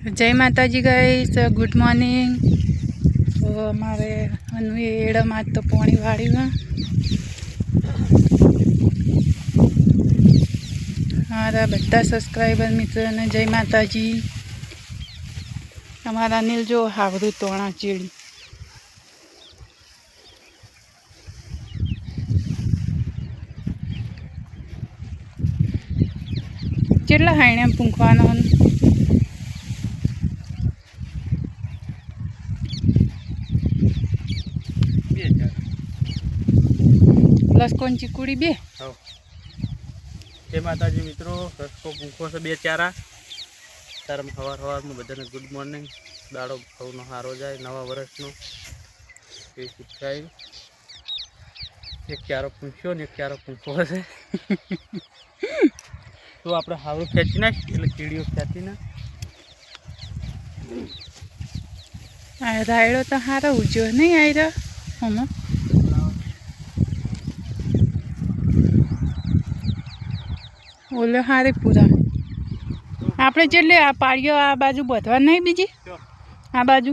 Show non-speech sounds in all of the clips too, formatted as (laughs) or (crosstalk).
જય માતાજી guys good morning તો અમારે અનુએ એડામાં તો પોણી વાળ્યું મારા બધા સબસ્ક્રાઈબર મિત્રોને જય માતાજી. અમારા અનિલ જો હાવરું તોણા ચીડી. કેટલા હાઈને પૂંખવાનો બે ચાર લસકોન ચીકુડી બે. જય માતાજી મિત્રો રસ્તો ભૂખો છે બે ચારા. તારમ સવાર સવારમાં બધાને ગુડ મોર્નિંગ દાડો સૌનો સારો જાય નવા વર્ષનો. એ શુભ એક ચારો પૂંછ્યો ને એક ચારો પૂંખો હશે. (laughs) તો આપણે સારું ખેંચી નાખ એટલે કીડીઓ ખેંચી ના રાયડો તો સારો ઉજ્યો નહીં આયરો? હમણાં? ઓલો હારે પૂરા. આપણે જેટલે આ પાડીઓ આ બાજુ બધવા નહીં બીજી? આ બાજુ?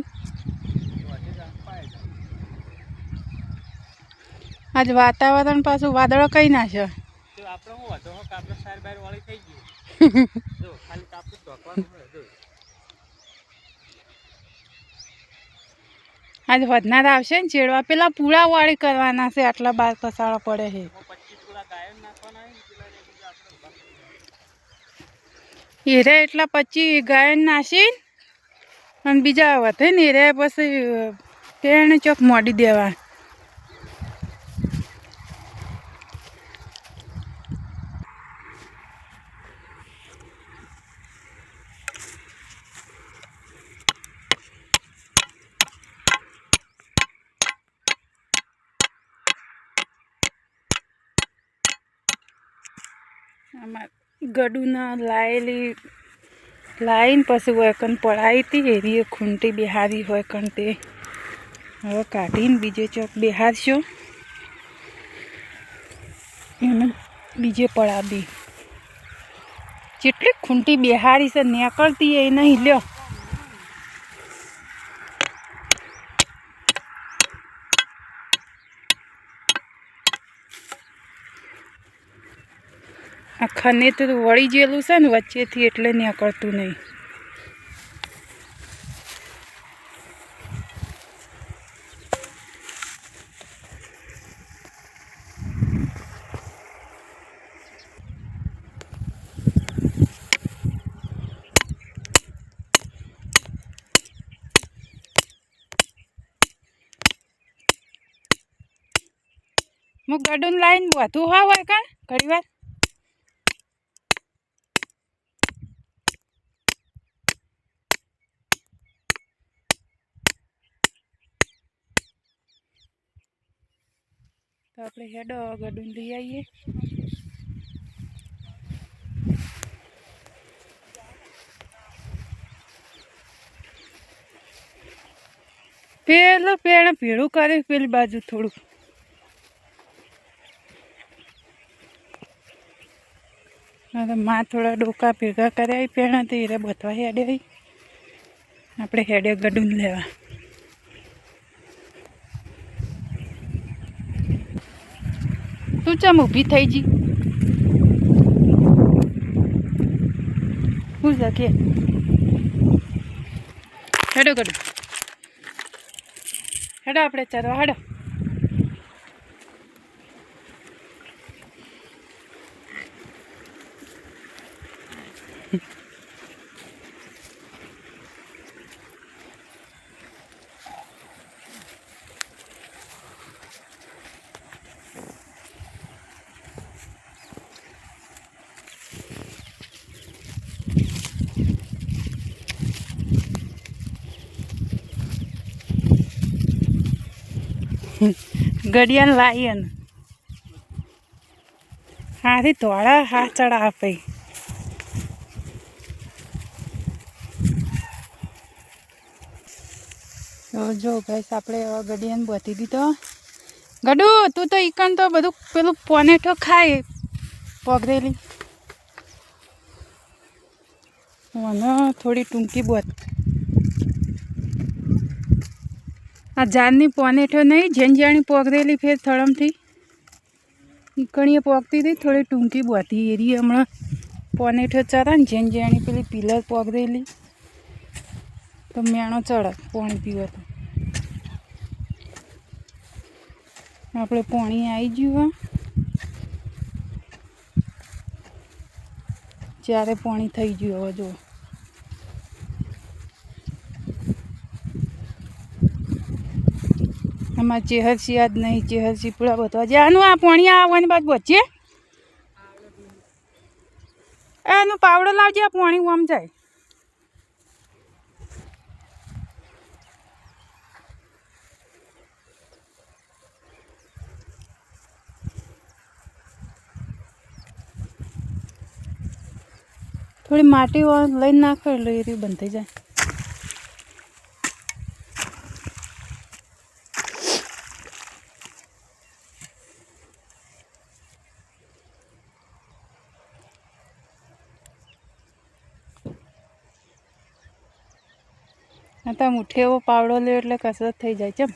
આજ વાતાવરણ પાછું વાદળો કઈ ના છે. (laughs) આજ વધનાર આવશે ને ચેડવા. પેલા પૂળા વાળી કરવાના છે આટલા બાર કસાળો પડે છે એમાં પચીસ પૂરા ગાયન નાખવાના હોય ને પેલા ને બીજા આપણે હીરે એટલા પછી ગાયન નાસી અને બીજા વધે ને હીરે પછી પેણ ચોક મોડી દેવા આમાં ગડુના લાયેલી લાઈન પછી વયકન પડાવી હતી એરી ખૂંટી બિહારી હોય કણ તે. હવે કાઢીને બીજે ચોક બિહારશો. એને બીજે પડાવી. જેટલી ખૂંટી બિહારી છે નીકળતી એ નહીં, લ્યો. આ ખનેતર વળી ગયેલું છે ને વચ્ચેથી એટલે નીકળતું નહીં. હું લાઈન વધુ હા હોય કાં ઘણી વાર તો આપણે હેડો આગળ ડુંધી આવીએ. પેલું પેણ ભેળું કરે પેલી બાજુ થોડું હવે માં થોડા ડોકા ભેગા કર્યા, પેણા તો એ બતવા હેડે આપણે હેડે ગડું લેવા. તું ચમ ઊભી થઈ જી. હું જકે હેડો કડો હેડો આપણે ચરવા હેડો. ગડિયાન લાયન હાથી ધોળા હા ચડા આપે. જો ભાઈ, આપણે હવે ગડિયાને બધી દીધો. ગડુ, તું તો ઈકન તો બધું પેલું પોનેટો ખાય. પગરેલી. મને થોડી ટૂંકી બોત આ ઝાડની પોનેઠો નહીં ઝંઝાણી પોગરેલી ફેર થળમથી. ઈકણીએ પોગતી હતી, થોડી ટૂંકી બોતી એરી હમણાં પોનેઠો ચરા ને ઝંઝાણી પેલી પિલર પોગરેલી. તો મેણો ચડે, પાણી પીવા તો આપણે પાણી આવી ગયું જ્યારે પાણી થઈ ગયું હવે જો આમાં ચેહરસી યાદ નહીં ચેહરસી પૂરા બતવા જાનું આ પોણિયા આવવાની બાદ બચીએ એનું પાવડો લાવજે, આ પોણી આમ જાય. થોડી માટી લઈને નાખો એટલે એ બંધ થઈ જાય. તો મુઠ્ઠી એવો પાવડો લે એટલે કસરત થઈ જાય ચમ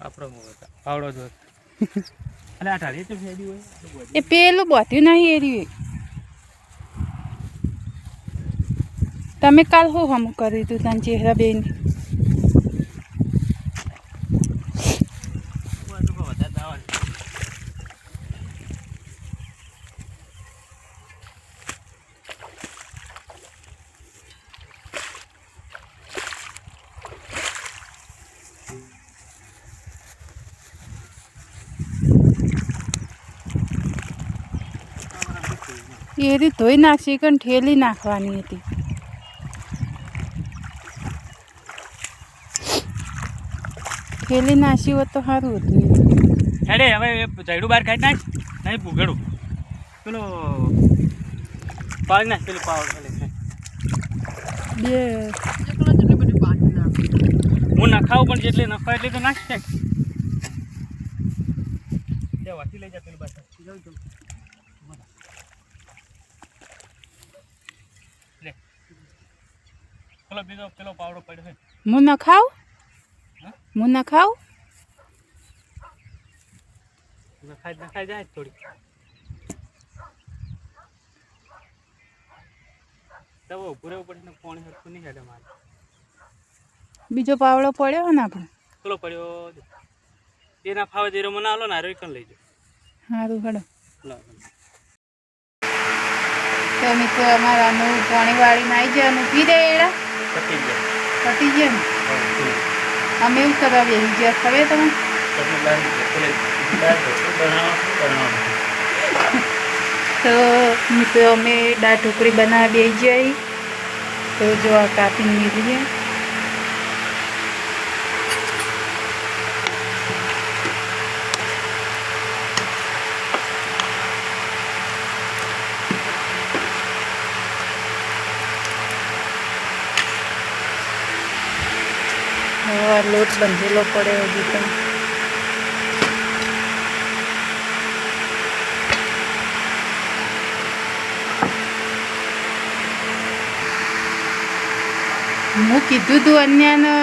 આપણો પાવડો જો અને આ ઢાળી તો ફેરી હોય? એ પેલું બોધ્યું નહીં એરી તમે કાલ શું હમ કરી દીધું તને ચહેરા બેન? એ રીતે ધોઈ નાખશી કણ ઠેલી નાખવાની હતી. ઠેલી નાખી હોત તો સારું હતું. હેડે હવે ઝાડું બહાર કાઢી નાખ નહીં ભૂગડું પેલો પાડી નાખ પેલું પાવડ બે. હું નખાવું પણ જેટલી નખાવ એટલી તો નાખશે લે વાટી લઈ જા પેલું બાજુ. પેલો બીજો પેલો પાવડો પડ્યો છે. હું ન ખાવ હા? હું ન ખાવ નખાઈ નખાઈ જાય થોડી હરખું નહીં હેડે મારે. બીજો પાવડો પડ્યો ને આપણે? પેલો પડ્યો એના ફાવે જીરો મને આલો ને આરો કણ લઈ જાઓ સારું હડો. તો મિત્રો અમારાનું પાણી વાળીને આવી જવાનું પી દે એડા. પતી ગયા. પતી ગયા ને? અમે એવું કરવા બેસી ગયા ખબર તમે બનાવો બનાવો? તો મિત્રો અમે દાળ ઢોકળી બનાવવા બેસી જઈ તો જો આ કાપીને લીધી હવે આ લોટ બંધેલો પડે હજી પણ હું કીધું તું અન્યને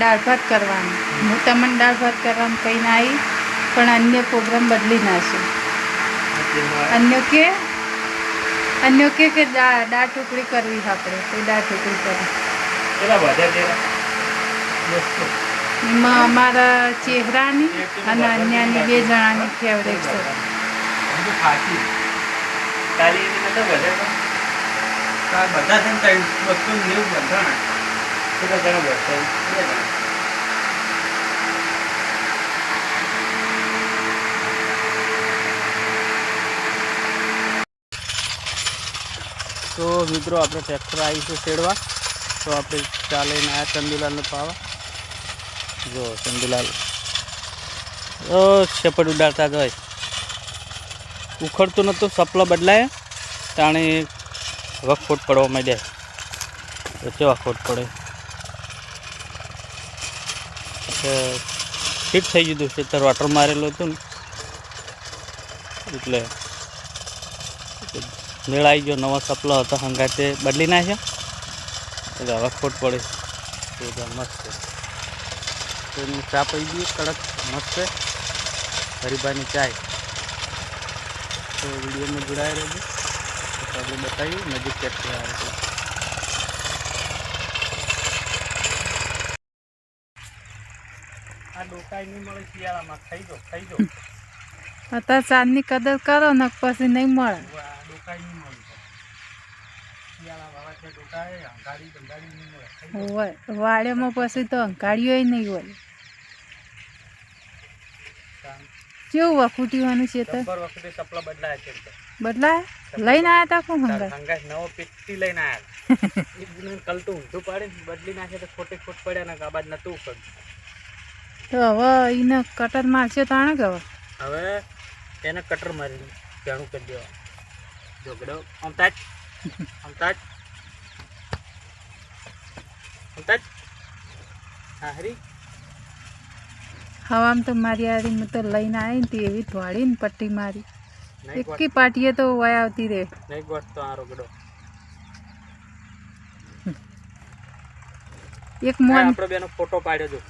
દાળ ભાત કરવાનું. હું તમને દાળ ભાત કરવાનું કહીને આવી પણ અન્ય પ્રોગ્રામ બદલી નાખશું અન્ય કે અન્ય કે દાળ ટુકડી કરવી આપણે, તો દાળ ટુકડી કરવી. અમારા ચહેરાની અને અન્યની બે જણાની ફેવરેટ છે. તો મિત્રો આપણે ટ્રેક્ટર આવી છે શેડવા. તો આપણે ચાલે નાયા ચંદુલાલને પાવા. જો ચંદુલાલ ઓ, શેપડ ઉડાડતા જ હોય. ઉખડતું નહોતું, સપલો બદલાય, તાણે વખોટ પડવા માંડ્યા. તો કેવા ખોટ પડે? ફિટ થઈ ગયું હતું, ખેતર વાટર મારેલું હતું ને. એટલે મેળાઈ ગયો, નવો સપલો હતો, હંગાતે બદલી નાખ્યો. એટલે હવે પડે. એકદમ મસ્ત તો એની ચા પી ગઈ કડક મસ્ત. છે હરીભાઈની ચાય. તો વિડીયોમાં જોડાઈ રહેજો. તો આપણે બતાવ્યું નજીક ક્યાંથી આવે છે. આ ડોકાઈ નહીં મળે શિયાળામાં. ખાઈ દો ખાઈ દો. અત્યારે ચાંદની કદર કરો ને પછી નહીં મળે આ ડોકાઈ નહીં મળે શિયાળા વાળા છે ડોકાઈ અંગાડી બંગાડી નહીં મળે ખાઈ દો. હોય વાડેમાં પછી તો અંકાળીઓ નહીં હોય. કેવું વફૂટીવાનું છે તો? બદલાય બદલાય? લઈને આવ્યા તા કોણ હંગાત? નવો પેટી લઈને આવ્યા (laughs) એક કલતું ઊંધું પાડી બદલી નાખે તો ખોટે ખોટ પડ્યા ને આબાદ નતું તો હવે એને કટર મારશે તાણે કે હવે? હવે એને કટર મારી જાણું કરી દેવા અમતાજ અમતાજ અમતાજ હા હરી હવામાં તો મારી હારી હું તો લઈને આવી ને એવી ધોળી ને પટ્ટી મારી. એકી પાટીએ તો વય આવતી રે નહીં ગોઠતો આ રોગડો. એક મોન આપણો બેનો ફોટો પાડ્યો જો.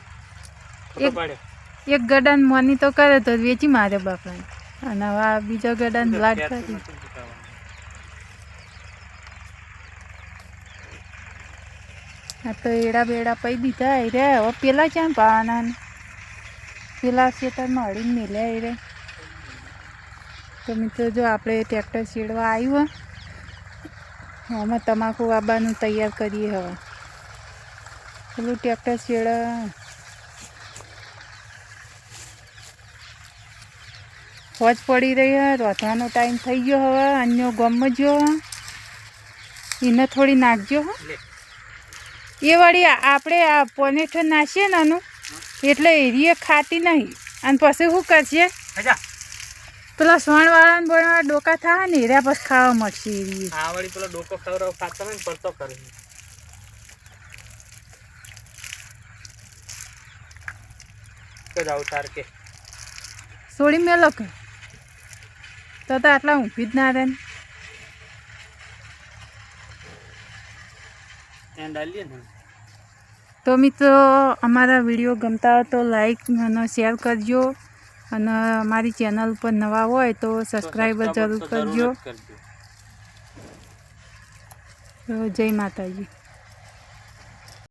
ફોટો એક- પાડ્યો. એક ગડાને મોની તો કરે તો વેચી મારે બાપાને. અને હવે આ ગડાન ગડાને લાડ કરી નતું બતાવવાનું. આ તો એડા બેડા પઈ દીધા એ રે હવે પેલા ક્યાં પાવાના પેલા ખેતરમાં હળીને મેલ્યા એ રે તો મિત્રો જો આપણે ટ્રેક્ટર છેડવા આવ્યું આમાં તમાકુ વાબાનું તૈયાર કરીએ હવે. પેલું ટ્રેક્ટર છેડ ફોજ પડી રહી હે, રોધવાનો ટાઈમ થઈ ગયો હવે, અન્યો ગમજો એને થોડી નાખજો હો. એ વળી આપણે આ પોનેઠો નાખીએ ને આનું એટલે એરીએ ખાતી નહીં. અને પછી શું કરશે? પેલા સોણવાળા બોણવાળા ડોકા થાય ને એર્યા પછી ખાવા મળશે એરીએ. આ વળી પેલો ડોકો ખવડાવ ખાતા હોય ને પડતો કરે જાવ તાર કે સોળી મેલો કે. તો આટલા ઊંઘી જ ના રહે ને. તો મિત્રો અમારા વીડિયો ગમતા હોય તો લાઈક અને શેર કરજો. અને અમારી ચેનલ ઉપર નવા હોય તો સબસ્ક્રાઈબર જરૂર કરજો. જય માતાજી.